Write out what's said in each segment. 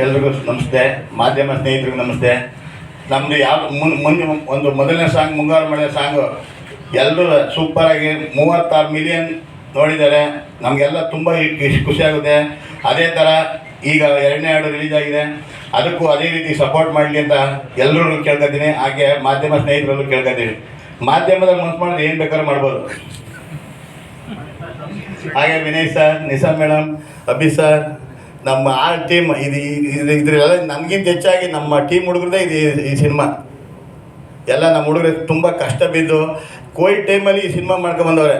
ಎಲ್ರಿಗೂ ನಮಸ್ತೆ, ಮಾಧ್ಯಮ ಸ್ನೇಹಿತರಿಗೂ ನಮಸ್ತೆ. ನಮ್ಮದು ಯಾವ ಮುಂದೆ ಒಂದು ಮೊದಲನೇ ಸಾಂಗ್, ಮುಂಗಾರು ಮಳೆ ಸಾಂಗು, ಎಲ್ಲರೂ ಸೂಪರಾಗಿ ಮೂವತ್ತಾರು ಮಿಲಿಯನ್ ನೋಡಿದ್ದಾರೆ. ನಮಗೆಲ್ಲ ತುಂಬ ಖುಷಿಯಾಗುತ್ತೆ ಅದೇ ಥರ ಈಗ ಎರಡನೇ ಹಾಡು ರಿಲೀಸ್ ಆಗಿದೆ. ಅದಕ್ಕೂ ಅದೇ ರೀತಿ ಸಪೋರ್ಟ್ ಮಾಡಲಿ ಅಂತ ಎಲ್ಲರೂ ಕೇಳ್ಕೊತೀನಿ ಹಾಗೆ ಮಾಧ್ಯಮ ಸ್ನೇಹಿತರಲ್ಲೂ ಕೇಳ್ಕೊತೀನಿ ಮಾಧ್ಯಮದಲ್ಲಿ ಮನಸ್ಸು ಮಾಡಿದ್ರೆ ಏನು ಬೇಕಾದ್ರೂ ಮಾಡ್ಬೋದು. ಹಾಗೆ Vinay sir Nisa madam Abhi sir ನಮ್ಮ ಆ ಟೀಮ್ ಇದು ಇದು ಇದ್ರೆಲ್ಲ ನನಗಿಂತ ಹೆಚ್ಚಾಗಿ ನಮ್ಮ ಟೀಮ್ ಹುಡುಗರದೇ ಇದು, ಈ ಸಿನಿಮಾ. ಎಲ್ಲ ನಮ್ಮ ಹುಡುಗರು ತುಂಬ ಕಷ್ಟ ಬಿದ್ದು ಕೋವಿಡ್ ಟೈಮಲ್ಲಿ ಈ ಸಿನಿಮಾ ಮಾಡ್ಕೊಂಬಂದವ್ರೆ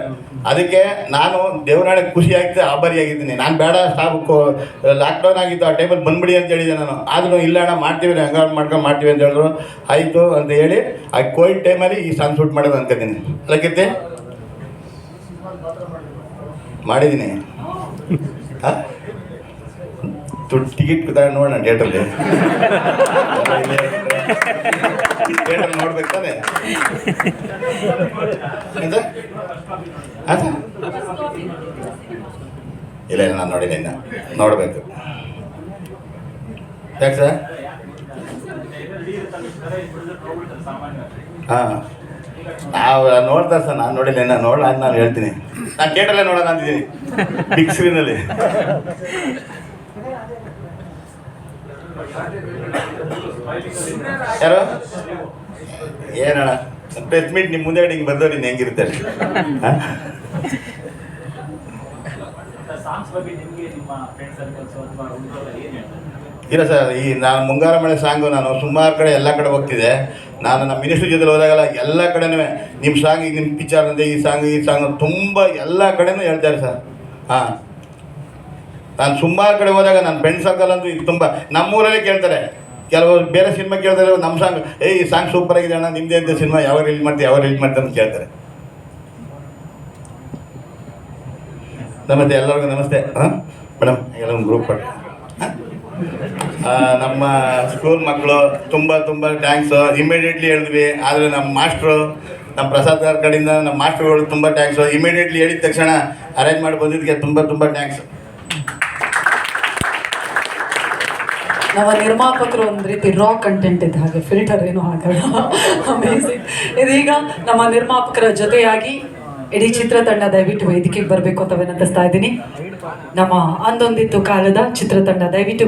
ಅದಕ್ಕೆ ನಾನು ದೇವರಾಣೆ ಖುಷಿ ಆಭಾರಿ ಆಗಿದ್ದೀನಿ ನಾನು ಬೇಡ ಸ್ಟಾಪ್ ಲಾಕ್ಡೌನ್ ಆಗಿತ್ತು, ಆ ಟೈಮಲ್ಲಿ ಬಂದ್ಬಿಡಿ ಅಂತ ಹೇಳಿದೆ ನಾನು. ಆದರೂ ಇಲ್ಲ ಅಣ್ಣ, ಮಾಡ್ತೀವಿ ಹಂಗ ಮಾಡ್ಕೊಂಡು ಮಾಡ್ತೀವಿ ಅಂತ ಹೇಳಿದ್ರು. ಆಯಿತು ಅಂತ ಹೇಳಿ, ಆ ಕೋವಿಡ್ ಟೈಮಲ್ಲಿ ಈ ಸಾಂಗ್ ಶೂಟ್ ಮಾಡೋದು ಅನ್ಕೋತೀನಿ. ಅದಕ್ಕೆ ಮಾಡಿದ್ದೀನಿ. ಹಾಂ ದುಡ್ಡು ಟಿಕೆಟ್ ತಗೊಂಡು ನೋಡೋಣ ಥಿಯೇಟ್ರಲ್ಲಿ ಥಿಯೇಟರ್ ನೋಡ್ಬೇಕು ತಾನೆ? ಆಯ್ತಾ? ಇಲ್ಲ ಇಲ್ಲ, ನಾನು ನೋಡಿಲ್ಲ ಇನ್ನ. ನೋಡಬೇಕು. ಯಾಕೆ ಸರ್? ಹಾಂ. ನಾವು ನೋಡ್ತಾರೆ ಸರ್, ನಾನು ನೋಡಿಲ್ಲ ನೋಡಲ್ಲ ಅಂತ ನಾನು ಹೇಳ್ತೀನಿ. ನಾನು ಥಿಯೇಟ್ರಲ್ಲೇ ನೋಡೋಣ ಅಂತಿದ್ದೀನಿ. ಬಿಗ್ ಸ್ಕ್ರೀನಲ್ಲಿ ಯಾರು? ಏನಣ್ಣ? ಪ್ರೆಸ್ ಮೀಟ್ ನಿಮ್ಮ ಮುಂದೆ ಹಿಂಗೆ ಬಂದವ್ರು ಇನ್ನು ಹೆಂಗಿರುತ್ತೆ ಇಲ್ಲ ಸರ್, ಈ ನಾನು ಮುಂಗಾರ ಮಳೆ ಸಾಂಗು ನಾನು ಸುಮಾರು ಕಡೆ ಎಲ್ಲ ಕಡೆ ಹೋಗ್ತಿದ್ದೆ. ನಾನು ನಮ್ಮ ಮಿನಿಸ್ಟ್ರ್ ಜೊತೆ ಹೋದಾಗಲ್ಲ ಎಲ್ಲ ಕಡೆನೂ ನಿಮ್ಮ ಸಾಂಗ್ ಈಗ ನಿಮ್ಮ ಅಂದರೆ ಈ ಸಾಂಗ್ ಈ ಸಾಂಗ್ ತುಂಬ ಎಲ್ಲ ಕಡೆನೂ ಹೇಳ್ತಾರೆ ಸರ್. ಹಾಂ. ನಾನು ಸುಮಾರು ಕಡೆ ಹೋದಾಗ ನನ್ನ ಫ್ರೆಂಡ್ ಸರ್ಕಲ್ ಅಂತೂ ಇದು ತುಂಬ, ನಮ್ಮೂರಲ್ಲೇ ಕೇಳ್ತಾರೆ. ಕೆಲವರು ಬೇರೆ ಸಿನಿಮಾ ಕೇಳ್ತಾರೆ ನಮ್ಮ ಸಾಂಗ್ ಏಯ್ ಈ ಸಾಂಗ್ ಸೂಪರ್ ಆಗಿದೆ ಅಣ್ಣ ನಿಮ್ಮದೇ ಅಂತ ಸಿನಿಮಾ ಯಾವಾಗ ರಿಲೀಸ್ ಮಾಡ್ತೀವಿ ಯಾವಾಗ ರಿಲೀಸ್ ಮಾಡ್ತಾರೆ ಅಂತ ಕೇಳ್ತಾರೆ. ನಮಸ್ತೆ, ಎಲ್ಲರಿಗೂ ನಮಸ್ತೆ. ಹಾಂ? ಮೇಡಮ್ ಎಲ್ಲ ಒಂದು ಗ್ರೂಪ್ ಕೊಟ್ಟು ನಮ್ಮ ಸ್ಕೂಲ್ ಮಕ್ಕಳು ತುಂಬ ತುಂಬ ಥ್ಯಾಂಕ್ಸು ಇಮಿಡಿಯೇಟ್ಲಿ ಹೇಳಿದ್ವಿ, ಆದರೆ ನಮ್ಮ ಮಾಸ್ಟ್ರು ನಮ್ಮ ಪ್ರಸಾದ್ ಅವ್ರ ಕಡೆಯಿಂದ ನಮ್ಮ ಮಾಸ್ಟ್ರುಗಳು ತುಂಬ ಟ್ಯಾಂಕ್ಸು ಇಮಿಡಿಯೇಟ್ಲಿ ಹೇಳಿದ ತಕ್ಷಣ ಅರೇಂಜ್ ಮಾಡಿ ಬಂದಿದ್ದಕ್ಕೆ ತುಂಬ ತುಂಬ ಥ್ಯಾಂಕ್ಸ್ ನಮ್ಮ ನಿರ್ಮಾಪಕರು ಒಂದು ರೀತಿ ರಾ ಕಂಟೆಂಟ್ ಇದ್ದ ಹಾಗೆ ಫಿಲ್ಟರ್ ಏನು ಹಾಕಲ್ಲ. ಅಮೇಝಿಂಗ್ ಇದೀಗ ನಮ್ಮ ನಿರ್ಮಾಪಕರ ಜೊತೆಯಾಗಿ ಇಡೀ ಚಿತ್ರತಂಡ ದಯವಿಟ್ಟು ವೇದಿಕೆಗೆ ಬರಬೇಕು ಅಂತ ವಿನಂತಿಸ್ತಾ ಇದ್ದೀನಿ. ನಮ್ಮ ಅಂದೊಂದಿತ್ತು ಕಾಲದ ಚಿತ್ರತಂಡ ದಯವಿಟ್ಟು